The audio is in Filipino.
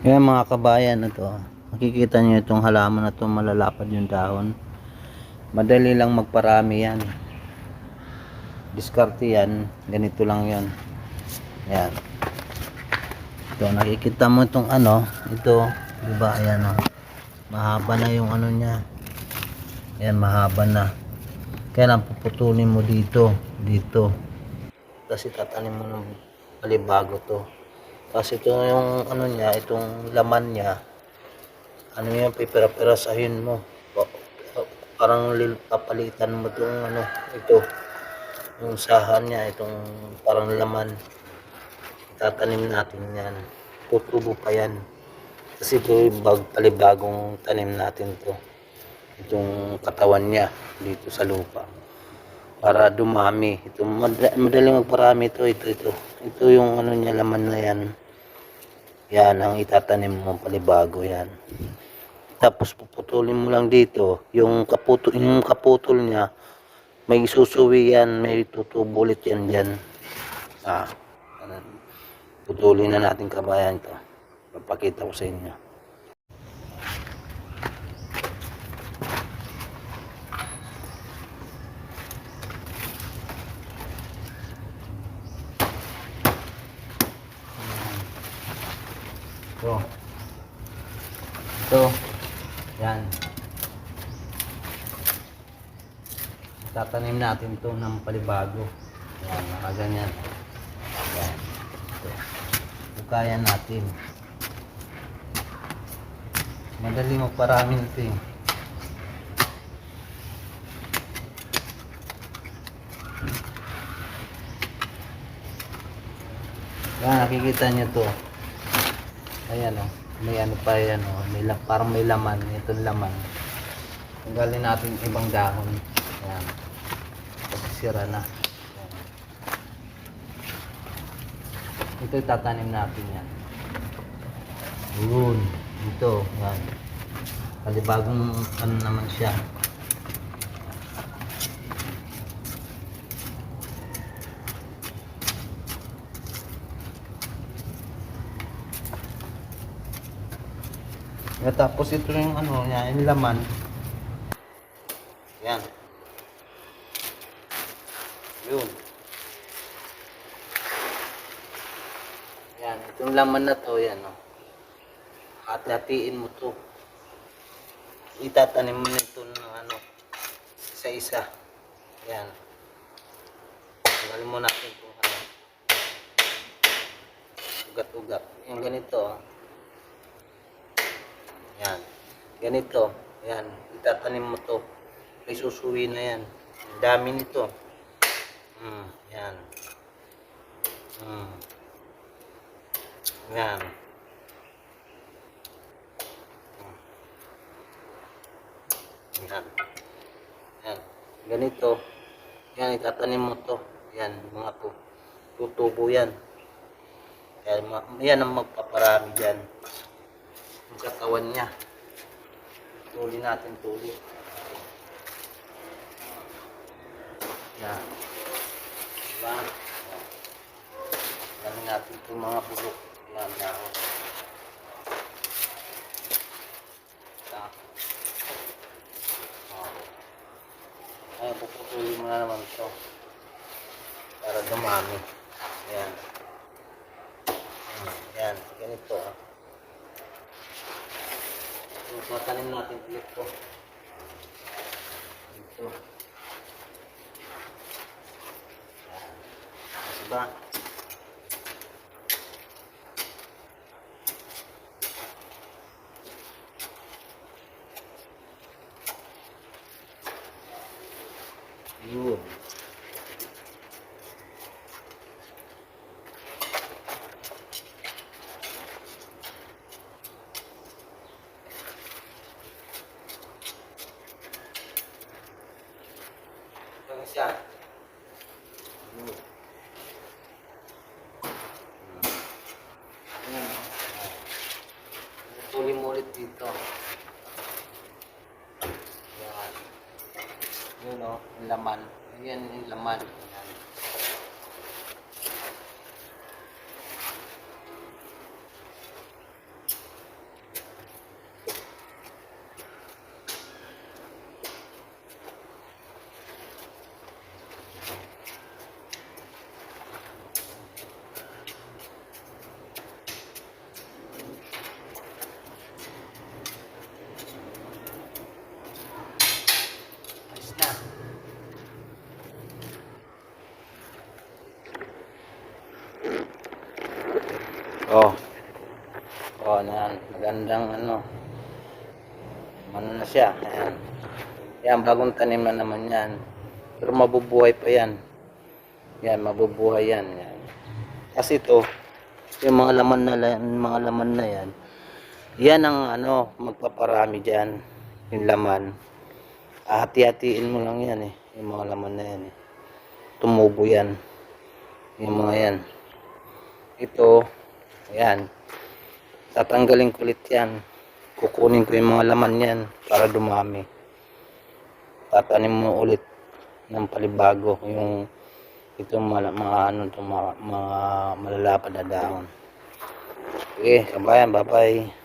Yan mga kabayan ito. Makikita nyo itong halaman na ito malalapad yung dahon. Madali lang magparami yan. Diskarte yan. Ganito lang yan. Yan. Ito nakikita mo itong ano. Ito. Diba? Ayan o. Mahaba na yung ano niya. Ayan mahaba na. Kaya lang puputulin mo dito. Dito. Tapos itatanim mo ng palibago to. Tapos ito yung ano niya, itong laman niya. Ano yan, pipira-pirasahin mo. Pa- pa- Parang papalitan mo itong ano, ito. Yung sahan niya, itong parang laman. Tatanim natin yan. Tutubo pa yan. Kasi ito yung bag, palibagong tanim natin to. Itong katawan niya dito sa lupa para dumami. Ito mad- madaling magparami ito, ito, ito. Ito yung ano niya laman na yan. Yan ang itatanim mo palibago yan. Tapos puputulin mo lang dito, yung kaputol, yung kaputol niya, may susuwi yan, may tutubulit yan dyan. Ah, putulin na natin kabayan to. Papakita ko sa inyo. Ito. Ito. Yan. Tatanim natin to ng palibago. Yan, mga ganyan. Yan. Ito. Bukayan natin. Madali magparami nito eh. Yan, nakikita nyo to. Ayan o. May ano pa yan o. May, la- parang may laman. Itong laman. Tanggalin natin ibang dahon. Ayan. Sira na. Ito tatanim natin yan. Yun. Ito. Yan. Palibagong ano naman siya. At tapos ito yung ano, yan, yung laman. Yan. Yun. Yan, itong laman na to, yan o. Hati-hatiin mo to. Itatanim mo nito ng ano, isa-isa. Yan. Tanggalin mo natin itong ano. Ugat-ugat. Yung ganito, oh. Yan. Ganito. Yan. Itatanim mo to. May susuwi na yan. Ang dami nito. Mm, yan. Mm. Yan. Mm. Yan. Yan. Ganito. Yan, itatanim mo to. Yan, mga to. Tutubo yan. Yan, yan ang magpaparami dyan katawan niya. Tuli natin tuli. Yan. Diba? Dami natin itong mga bulok. Yan, dahon. Yan. Oh. Ay, puputulin mo na naman ito. Para dumami. Yan. Hmm, Yan. Ganito. Ah. So, tatanim natin ulit to. Dito. Kasi ba? Yun. Tuloy mo ulit dito. Yan. Yun o, yung laman. Ayan yung laman. Ayan. O, yan. Magandang ano. Ano na siya. Ayan. Yan, bagong tanim na naman yan. Pero mabubuhay pa yan. Yan, mabubuhay yan. yan. Kasi ito, yung mga laman na mga laman na yan, yan ang ano, magpaparami diyan yung laman. Hati-hatiin mo lang yan eh, yung mga laman na yan eh. Tumubo yan. Yung mga yan. Ito, ayan. Tatanggalin ko ulit yan. Kukunin ko yung mga laman yan para dumami. Tatanim mo ulit ng palibago yung itong mga, mga ano to mga, mga malalapad na dahon. Okay, kabayan, bye-bye.